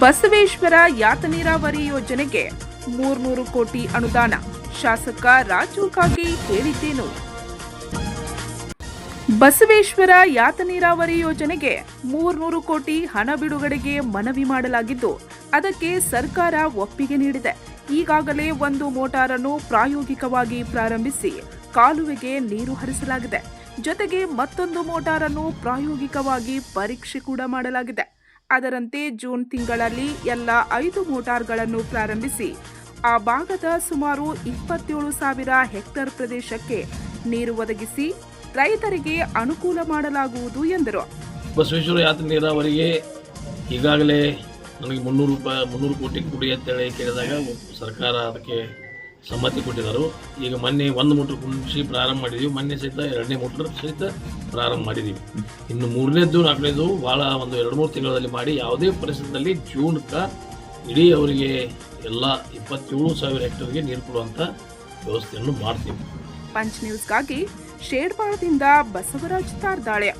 ಬಸವೇಶ್ವರ ಯಾತ ನೀರಾವರಿ ಯೋಜನೆಗೆ ಮೂರ್ನೂರು ಕೋಟಿ ಅನುದಾನ. ಶಾಸಕ ರಾಜು ಕಾಗೆ ಹೇಳಿದ್ದೇನು. ಬಸವೇಶ್ವರ ಯಾತ ನೀರಾವರಿ ಯೋಜನೆಗೆ ಮೂರ್ನೂರು ಕೋಟಿ ಹಣ ಬಿಡುಗಡೆಗೆ ಮನವಿ ಮಾಡಲಾಗಿದ್ದು, ಅದಕ್ಕೆ ಸರ್ಕಾರ ಒಪ್ಪಿಗೆ ನೀಡಿದೆ. ಈಗಾಗಲೇ ಒಂದು ಮೋಟಾರನ್ನು ಪ್ರಾಯೋಗಿಕವಾಗಿ ಪ್ರಾರಂಭಿಸಿ ಕಾಲುವೆಗೆ ನೀರು ಹರಿಸಲಾಗಿದೆ. ಜೊತೆಗೆ ಮತ್ತೊಂದು ಮೋಟಾರನ್ನು ಪ್ರಾಯೋಗಿಕವಾಗಿ ಪರೀಕ್ಷೆ ಕೂಡ ಮಾಡಲಾಗಿದೆ. ಅದರಂತೆ ಜೂನ್ ತಿಂಗಳಲ್ಲಿ ಎಲ್ಲ ಐದು ಮೋಟಾರ್ಗಳನ್ನು ಪ್ರಾರಂಭಿಸಿ, ಆ ಭಾಗದ ಸುಮಾರು ಇಪ್ಪತ್ತೇಳು ಸಾವಿರ ಹೆಕ್ಟೇರ್ ಪ್ರದೇಶಕ್ಕೆ ನೀರು ಒದಗಿಸಿ ರೈತರಿಗೆ ಅನುಕೂಲ ಮಾಡಲಾಗುವುದು ಎಂದರು. ಬಸವೇಶ್ವರ ಯಾತ್ರೆ ನೀರಾವರಿಗೆ ಈಗಾಗಲೇ ನನಗೆ ಮುನ್ನೂರು ರೂಪಾಯಿ, ಮುನ್ನೂರು ಕೋಟಿ ಕೊಡಿ ಅಂತೇಳಿ ಕೇಳಿದಾಗ ಸರ್ಕಾರ ಅದಕ್ಕೆ ಸಮ್ಮತಿ ಕೊಟ್ಟಿದ್ದರು. ಈಗ ಮೊನ್ನೆ ಒಂದು ಮೋಟ್ರ್ ಕುಂಡಿಸಿ ಪ್ರಾರಂಭ ಮಾಡಿದ್ದೀವಿ ಮೊನ್ನೆ ಸಹಿತ ಎರಡನೇ ಮೋಟ್ರ್ ಸಹಿತ ಪ್ರಾರಂಭ ಮಾಡಿದ್ದೀವಿ ಇನ್ನು ಮೂರನೇದ್ದು ನಾಲ್ಕನೇದು ಭಾಳ ಒಂದು ಎರಡು ಮೂರು ತಿಂಗಳಲ್ಲಿ ಮಾಡಿ ಯಾವುದೇ ಪರಿಸರದಲ್ಲಿ ಜೂನ್ಗೆ ಇಡೀ ಅವರಿಗೆ ಎಲ್ಲ ಇಪ್ಪತ್ತೇಳು ಸಾವಿರ ಹೆಕ್ಟರ್ಗೆ ನೀರು ಕೊಡುವಂಥ ವ್ಯವಸ್ಥೆಯನ್ನು ಮಾಡ್ತೀವಿ. ಪಂಚ್ ನ್ಯೂಸ್ಗಾಗಿ ಶೇರ್ಪಾಳದಿಂದ ಬಸವರಾಜ್ ತಾರ್ದಾಳೆ.